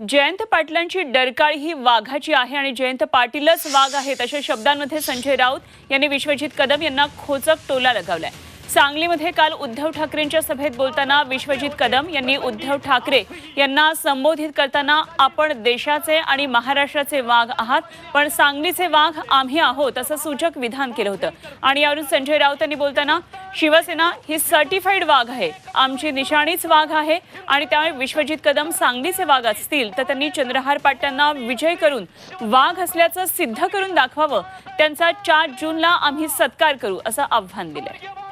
जयंत पाटलांची डरकाळ ही वाघाची आहे आणि जयंत पाटीलच वाघ आहेत अशा शब्दांमध्ये संजय राऊत यांनी विश्वजित कदम यांना खोचक टोला लगावलाय. सांगलीमध्ये काल उद्धव ठाकरेंच्या सभेत बोलताना विश्वजित कदम यांनी उद्धव ठाकरे यांना संबोधित करताना आपण देशाचे आणि महाराष्ट्राचे वाघ आहात पण सांगलीचे वाघ आम्ही आहोत असं सूचक विधान केलं होतं. आणि यावरून संजय राऊत यांनी बोलताना शिवसेना ही सर्टिफाईड वाघ आहे आमची निशाणीच वाघ आहे आणि त्यामुळे विश्वजित कदम सांगलीचे वाघ असतील तर त्यांनी चंद्रहार पाट्यांना विजय करून वाघ असल्याचं सिद्ध करून दाखवावं. त्यांचा चार जूनला आम्ही सत्कार करू असं आव्हान दिलंय.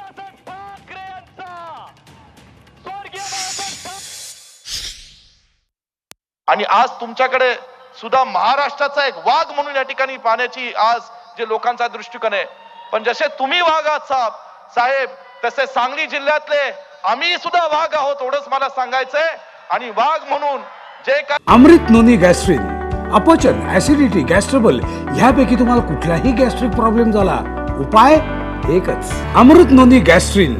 आणि आज तुमच्याकडे सुद्धा महाराष्ट्राचा एक वाघ म्हणून या ठिकाणी पाहण्याची आज जे लोकांचा दृष्टिकोन आहे. पण जसे तुम्ही वाघ आहात साहेब साहेब तसे सांगली जिल्ह्यातले आम्ही सुद्धा वाघ आहोत एवढंच मला सांगायचंय. आणि वाघ म्हणून जे काय अमृत नोनी गॅस्ट्रिन अपचन ऍसिडिटी गॅस्ट्रबल ह्यापैकी तुम्हाला कुठलाही गॅस्ट्रिक प्रॉब्लेम झाला उपाय एकच अमृत नोनी गॅस्ट्रिन.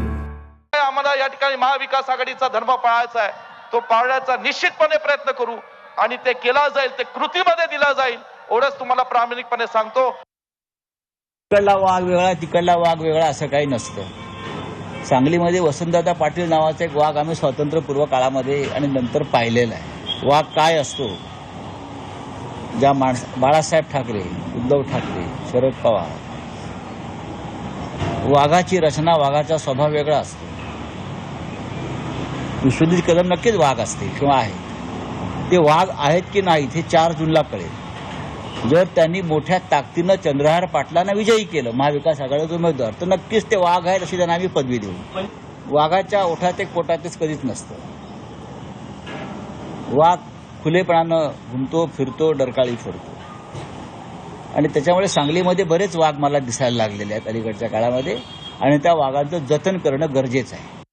आम्हाला या ठिकाणी महाविकास आघाडीचा धर्म पाळायचा आहे. तो पाळण्याचा निश्चितपणे प्रयत्न करू. आणि ते केला जाईल ते कृतीमध्ये दिला जाईल एवढंच तुम्हाला प्रामाणिकपणे सांगतो. तिकडला वाघ वेगळा तिकडला वाघ वेगळा असं काही नसतं. सांगलीमध्ये वसंतदादा पाटील नावाचा एक वाघ आम्ही स्वातंत्र्यपूर्व काळामध्ये आणि नंतर पाहिलेला आहे. वाघ काय असतो? ज्या माणस बाळासाहेब ठाकरे उद्धव ठाकरे शरद पवार. वाघाची रचना वाघाचा स्वभाव वेगळा असतो. विश्वजित कदम नक्कीच वाघ असते किंवा आहे ते वाघ आहेत की नाहीत हे चार जूनला कळेल. जर त्यांनी मोठ्या ताकदीनं चंद्रहार पाटलांना विजयी केलं महाविकास आघाडीचा उमेदवार तर नक्कीच ते वाघ आहेत अशी त्यांना आम्ही पदवी देऊ. वाघाच्या ओठात एक पोटातच कधीच नसतं. वाघ खुलेपणानं घुमतो फिरतो डरकाळी फोडतो. आणि त्याच्यामुळे सांगलीमध्ये बरेच वाघ मला दिसायला लागलेले आहेत अलीकडच्या काळामध्ये. आणि त्या वाघांचं जतन करणं गरजेचं आहे.